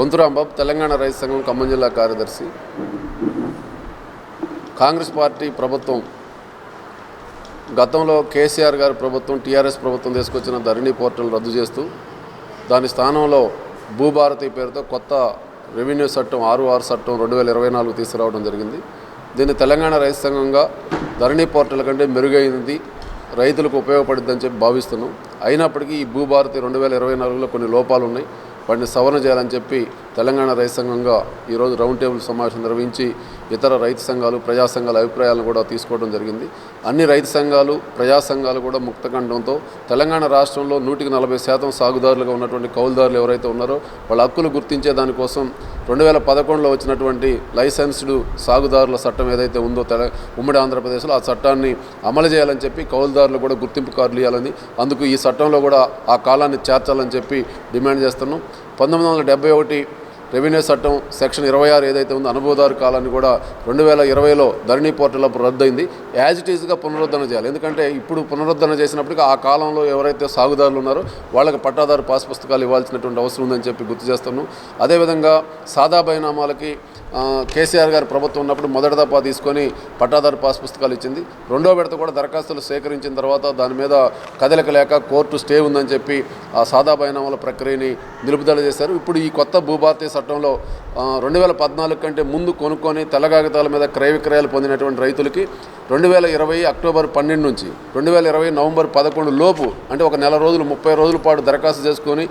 బొంతురాంబాబు తెలంగాణ రైతు సంఘం ఖమ్మం జిల్లా కార్యదర్శి. కాంగ్రెస్ పార్టీ ప్రభుత్వం గతంలో కేసీఆర్ గారి ప్రభుత్వం టీఆర్ఎస్ ప్రభుత్వం తీసుకొచ్చిన ధరణి పోర్టల్ రద్దు చేస్తూ దాని స్థానంలో భూభారతి పేరుతో కొత్త రెవెన్యూ చట్టం ఆరు ఆరు చట్టం రెండు వేల ఇరవై నాలుగు తీసుకురావడం జరిగింది. దీన్ని తెలంగాణ రైతు సంఘంగా ధరణి పోర్టల్ కంటే మెరుగైనది రైతులకు ఉపయోగపడుద్దని చెప్పి భావిస్తున్నాం. అయినప్పటికీ ఈ భూభారతి రెండు వేల ఇరవై నాలుగులో కొన్ని లోపాలు ఉన్నాయి వాటిని సవరణ చేయాలని చెప్పి తెలంగాణ రైతు సంఘంగా ఈరోజు రౌండ్ టేబుల్ సమావేశం నిర్వహించి ఇతర రైతు సంఘాలు ప్రజా సంఘాల అభిప్రాయాలను కూడా తీసుకోవడం జరిగింది. అన్ని రైతు సంఘాలు ప్రజా సంఘాలు కూడా ముక్తకంఠంతో తెలంగాణ రాష్ట్రంలో నూటికి నలభై శాతం సాగుదారులుగా ఉన్నటువంటి కౌలుదారులు ఎవరైతే ఉన్నారో వాళ్ళ హక్కులు గుర్తించే దానికోసం రెండు వేల పదకొండులో వచ్చినటువంటి లైసెన్స్డ్ సాగుదారుల చట్టం ఏదైతే ఉందో తెల ఉమ్మడి ఆంధ్రప్రదేశ్లో ఆ చట్టాన్ని అమలు చేయాలని చెప్పి కౌలుదారులు కూడా గుర్తింపు కార్డులు ఇవ్వాలని అందుకు ఈ చట్టంలో కూడా ఆ కాలాన్ని చేర్చాలని చెప్పి డిమాండ్ చేస్తున్నాం. పంతొమ్మిది వందల డెబ్బై ఒకటి రెవెన్యూ చట్టం సెక్షన్ ఇరవై ఆరు ఏదైతే ఉందో అనుభవదారు కాలాన్ని కూడా రెండు వేల ఇరవైలో ధరణి పోర్టల్ అప్పుడు రద్దయింది. యాజ్ ఇట్ ఈజ్గా పునరుద్ధరణ చేయాలి. ఎందుకంటే ఇప్పుడు పునరుద్ధరణ చేసినప్పటికీ ఆ కాలంలో ఎవరైతే సాగుదారులు ఉన్నారో వాళ్ళకి పట్టాదారు పాస్ పుస్తకాలు ఇవ్వాల్సినటువంటి అవసరం ఉందని చెప్పి గుర్తు చేస్తున్నాం. అదేవిధంగా సాదా బైనామాలకి కేసీఆర్ గారి ప్రభుత్వం ఉన్నప్పుడు మొదటి దఫా తీసుకొని పట్టాదారు పాస్ పుస్తకాలు ఇచ్చింది. రెండో విడత కూడా దరఖాస్తులు సేకరించిన తర్వాత దాని మీద కదలిక లేక కోర్టు స్టే ఉందని చెప్పి ఆ సాదా బైనామాల ప్రక్రియని నిలుపుదల చేశారు. ఇప్పుడు ఈ కొత్త భూభారతీయ చట్టంలో రెండు వేల పద్నాలుగు కంటే ముందు కొనుక్కొని తెల్ల కాగితాల మీద క్రయ విక్రయాలు పొందినటువంటి రైతులకి రెండు వేల ఇరవై అక్టోబర్ పన్నెండు నుంచి రెండు వేల ఇరవై నవంబర్ పదకొండు లోపు అంటే ఒక నెల రోజులు ముప్పై రోజుల పాటు దరఖాస్తు చేసుకొని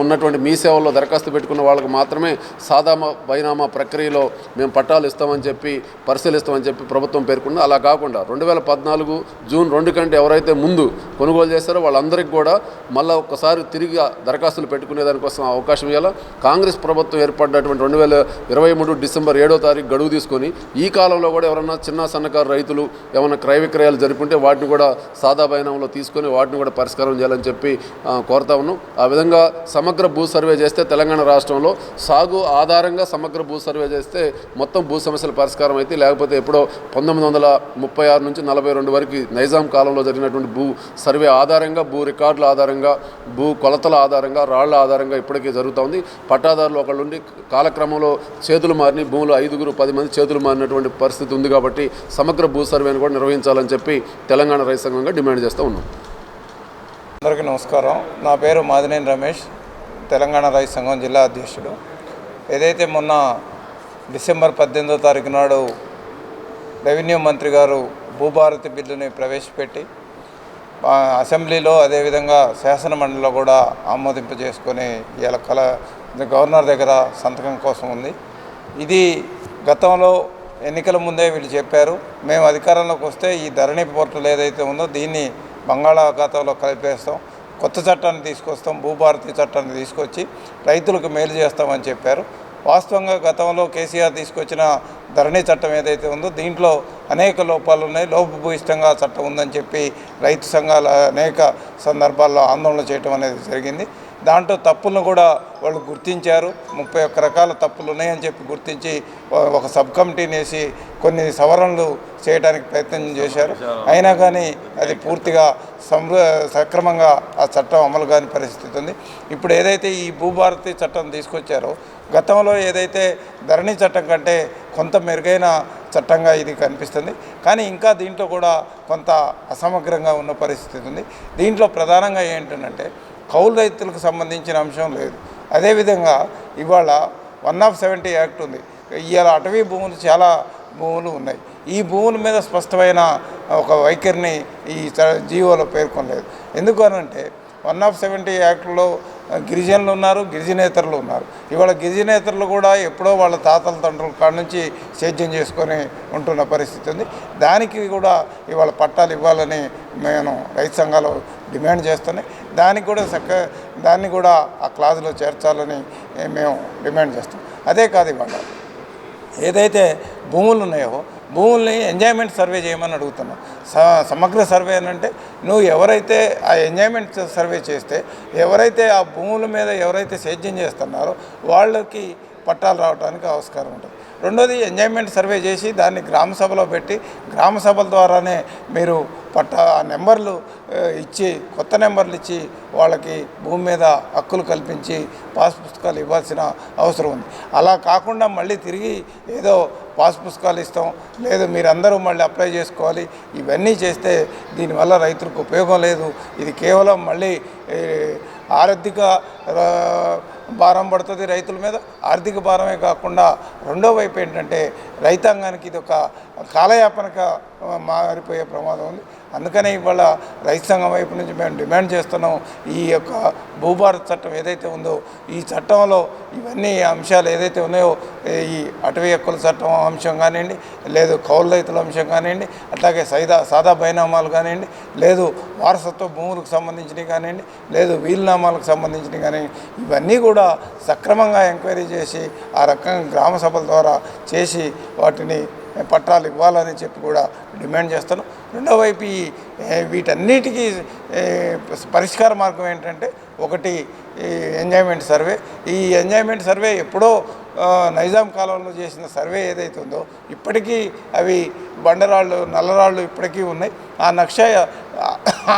ఉన్నటువంటి మీ సేవల్లో దరఖాస్తు పెట్టుకున్న వాళ్ళకు మాత్రమే సాదామా బైనామా ప్రక్రియలో మేము పట్టాలు ఇస్తామని చెప్పి పరిశీలిస్తామని చెప్పి ప్రభుత్వం పేర్కొంది అలా కాకుండా రెండు వేల పద్నాలుగు జూన్ రెండు కంటే ఎవరైతే ముందు కొనుగోలు చేస్తారో వాళ్ళందరికీ కూడా మళ్ళీ ఒకసారి తిరిగి దరఖాస్తులు పెట్టుకునే దానికోసం అవకాశం ఇవ్వాలా. కాంగ్రెస్ ప్రభుత్వం ఏర్పడినటువంటి రెండు వేల ఇరవై మూడు డిసెంబర్ ఏడో తారీఖు గడువు తీసుకొని ఈ కాలంలో కూడా ఎవరన్నా చిన్న సన్నకారు రైతులు ఏమైనా క్రయ విక్రయాలు జరుపుంటే వాటిని కూడా సాదా బైనంలో తీసుకొని వాటిని కూడా పరిష్కారం చేయాలని చెప్పి కోరుతా ఉన్నాం. ఆ విధంగా సమగ్ర భూ సర్వే చేస్తే తెలంగాణ రాష్ట్రంలో సాగు ఆధారంగా సమగ్ర భూ సర్వే చేస్తే మొత్తం భూ సమస్యల పరిష్కారం అయితే లేకపోతే ఎప్పుడో పంతొమ్మిది వందల ముప్పై ఆరు నుంచి నలభై రెండు వరకు నైజాం కాలంలో జరిగినటువంటి భూ సర్వే ఆధారంగా భూ రికార్డుల ఆధారంగా భూ కొలతల ఆధారంగా రాళ్ళ ఆధారంగా ఇప్పటికీ జరుగుతూ ఉంది. పట్టాదారులు ఒకళ్ళు ఉండి కాలక్రమంలో చేతులు మారిని భూములు ఐదుగురు పది మంది చేతులు మారినటువంటి పరిస్థితి ఉంది కాబట్టి సమగ్ర భూ సర్వే సర్వేను కూడా నిర్వహించాలని చెప్పి తెలంగాణ రైతు సంఘంగా డిమాండ్ చేస్తూ ఉన్నాం. అందరికీ నమస్కారం. నా పేరు మాదినేని రమేష్ తెలంగాణ రైతు సంఘం జిల్లా అధ్యక్షుడు. ఏదైతే మొన్న డిసెంబర్ పద్దెనిమిదో తారీఖు నాడు రెవెన్యూ మంత్రి గారు భూభారతి బిల్లుని ప్రవేశపెట్టి అసెంబ్లీలో అదేవిధంగా శాసన మండలిలో కూడా ఆమోదింప చేసుకొని ఇలా కల గవర్నర్ దగ్గర సంతకం కోసం ఉంది. ఇది గతంలో ఎన్నికల ముందే వీళ్ళు చెప్పారు. మేము అధికారంలోకి వస్తే ఈ ధరణి పోర్టల్ ఏదైతే ఉందో దీన్ని బంగాళాఖాతంలో కలిపేస్తాం. కొత్త చట్టాన్ని తీసుకొస్తాం. భూభారతి చట్టాన్ని తీసుకొచ్చి రైతులకు మేలు చేస్తామని చెప్పారు. వాస్తవంగా గతంలో కేసీఆర్ తీసుకొచ్చిన ధరణి చట్టం ఏదైతే ఉందో దీంట్లో అనేక లోపాలు ఉన్నాయి. లోపభూయిష్టంగా చట్టం ఉందని చెప్పి రైతు సంఘాల అనేక సందర్భాల్లో ఆందోళన చేయడం అనేది జరిగింది. దాంట్లో తప్పులను కూడా వాళ్ళు గుర్తించారు. ముప్పై ఒక్క రకాల తప్పులు ఉన్నాయని చెప్పి గుర్తించి ఒక సబ్ కమిటీని వేసి కొన్ని సవరణలు చేయడానికి ప్రయత్నం చేశారు. అయినా కానీ అది పూర్తిగా సంర సక్రమంగా ఆ చట్టం అమలు కాని పరిస్థితి ఉంది. ఇప్పుడు ఏదైతే ఈ భూభారతి చట్టం తీసుకొచ్చారో గతంలో ఏదైతే ధరణి చట్టం కంటే కొంత మెరుగైన చట్టంగా ఇది కనిపిస్తుంది. కానీ ఇంకా దీంట్లో కూడా కొంత అసమగ్రంగా ఉన్న పరిస్థితి ఉంది. దీంట్లో ప్రధానంగా ఏంటంటే కౌలు రైతులకు సంబంధించిన అంశం లేదు. అదేవిధంగా ఇవాళ వన్ ఆఫ్ సెవెంటీ యాక్ట్ ఉంది. ఇవాళ అటవీ భూములు చాలా భూములు ఉన్నాయి. ఈ భూముల మీద స్పష్టమైన ఒక వైఖరిని ఈ జీవోలో పేర్కొనలేదు. ఎందుకు అనంటే వన్ ఆఫ్ సెవెంటీ యాక్ట్లో గిరిజనులు ఉన్నారు గిరిజనేతరులు ఉన్నారు. ఇవాళ గిరిజనేతరులు కూడా ఎప్పుడో వాళ్ళ తాతల తండ్రుల కాడ నుంచి సేద్యం చేసుకొని ఉంటున్న పరిస్థితి ఉంది. దానికి కూడా ఇవాళ పట్టాలు ఇవ్వాలని నేను రైతు సంఘాలు డిమాండ్ చేస్తున్నాయి. దానికి కూడా చక్క దాన్ని కూడా ఆ క్లాజ్లో చేర్చాలని మేము డిమాండ్ చేస్తాం అదే కాదు ఇవాళ. ఏదైతే భూములు ఉన్నాయో భూముల్ని ఎంజాయ్మెంట్ సర్వే చేయమని అడుగుతున్నాం. స- సమగ్ర సర్వే అని అంటే నువ్వు ఎవరైతే ఆ ఎంజాయ్మెంట్ సర్వే చేస్తే ఎవరైతే ఆ భూముల మీద ఎవరైతే సేద్యం చేస్తున్నారో వాళ్ళకి పట్టాలు రావడానికి ఆస్కారం ఉంటుంది. రెండోది ఎంజాయ్మెంట్ సర్వే చేసి దాన్ని గ్రామ సభలో పెట్టి గ్రామ సభల ద్వారానే మీరు పట్ట నెంబర్లు ఇచ్చి కొత్త నెంబర్లు ఇచ్చి వాళ్ళకి భూమి మీద హక్కులు కల్పించి పాస్ పుస్తకాలు ఇవ్వాల్సిన అవసరం ఉంది. అలా కాకుండా మళ్ళీ తిరిగి ఏదో పాస్ పుస్తకాలు ఇస్తాం లేదు మీరందరూ మళ్ళీ అప్లై చేసుకోవాలి ఇవన్నీ చేస్తే దీనివల్ల రైతులకు ఉపయోగం లేదు. ఇది కేవలం మళ్ళీ ఆర్థిక భారం పడుతుంది రైతుల మీద. ఆర్థిక భారమే కాకుండా రెండో వైపు ఏంటంటే రైతాంగానికి ఇది ఒక కాలయాపనగా మారిపోయే ప్రమాదం ఉంది. అందుకనే ఇవాళ రైతు సంఘం వైపు నుంచి మేము డిమాండ్ చేస్తున్నాం ఈ యొక్క భూభారత చట్టం ఏదైతే ఉందో ఈ చట్టంలో ఇవన్నీ అంశాలు ఏదైతే ఉన్నాయో ఈ అటవీ హక్కుల చట్టం అంశం కానివ్వండి లేదు కౌలు రైతుల అంశం కానివ్వండి అట్లాగే సైదా సాదా బైనామాలు కానివ్వండి లేదు వారసత్వ భూములకు సంబంధించినవి కానివ్వండి లేదు వీలునామాలకు సంబంధించినవి కానివ్వండి ఇవన్నీ కూడా సక్రమంగా ఎంక్వైరీ చేసి ఆ రకంగా గ్రామ సభల ద్వారా చేసి వాటిని పట్టాలు ఇవ్వాలని చెప్పి కూడా డిమాండ్ చేస్తాను రెండో వైపు ఈ వీటన్నిటికీ పరిష్కార మార్గం ఏంటంటే ఒకటి ఈ ఎంజాయ్మెంట్ సర్వే. ఈ ఎంజాయ్మెంట్ సర్వే ఎప్పుడో నైజాం కాలంలో చేసిన సర్వే ఏదైతే ఉందో ఇప్పటికీ అవి బండరాళ్ళు నల్లరాళ్ళు ఇప్పటికీ ఉన్నాయి. ఆ నక్ష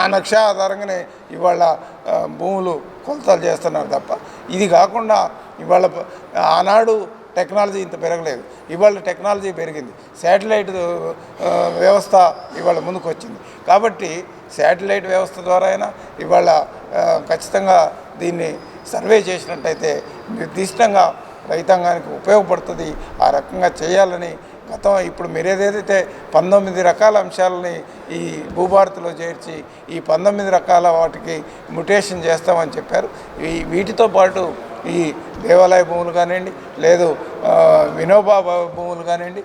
ఆ నక్ష ఆధారంగానే ఇవాళ భూములు కొలతలు చేస్తున్నారు తప్ప ఇది కాకుండా ఇవాళ ఆనాడు టెక్నాలజీ ఇంత పెరగలేదు. ఇవాళ టెక్నాలజీ పెరిగింది. శాటిలైట్ వ్యవస్థ ఇవాళ ముందుకు వచ్చింది కాబట్టి శాటిలైట్ వ్యవస్థ ద్వారా అయినా ఇవాళ ఖచ్చితంగా దీన్ని సర్వే చేసినట్టయితే నిర్దిష్టంగా రైతాంగానికి ఉపయోగపడుతుంది. ఆ రకంగా చేయాలని మొత్తం ఇప్పుడు మీరు ఏదైతే పంతొమ్మిది రకాల అంశాలని ఈ భూభారతిలో చేర్చి ఈ పంతొమ్మిది రకాల వాటికి మ్యుటేషన్ చేస్తామని చెప్పారు. ఈ వీటితో పాటు ఈ దేవాలయ భూములు కానివ్వండి లేదు వినోబా భూములు కానివ్వండి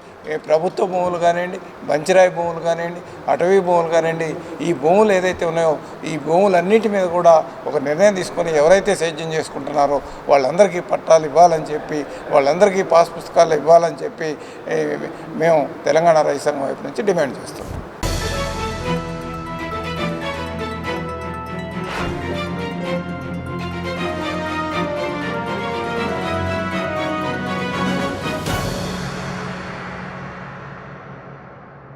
ప్రభుత్వ భూములు కానివ్వండి బంచిరాయి భూములు కానివ్వండి అటవీ భూములు కానివ్వండి ఈ భూములు ఏదైతే ఉన్నాయో ఈ భూములన్నిటి మీద కూడా ఒక నిర్ణయం తీసుకొని ఎవరైతే సేద్యం చేసుకుంటున్నారో వాళ్ళందరికీ పట్టాలు ఇవ్వాలని చెప్పి వాళ్ళందరికీ పాస్ పుస్తకాలు ఇవ్వాలని చెప్పి మేము తెలంగాణ రైతు సంఘం వైపు నుంచి డిమాండ్ చేస్తున్నాం.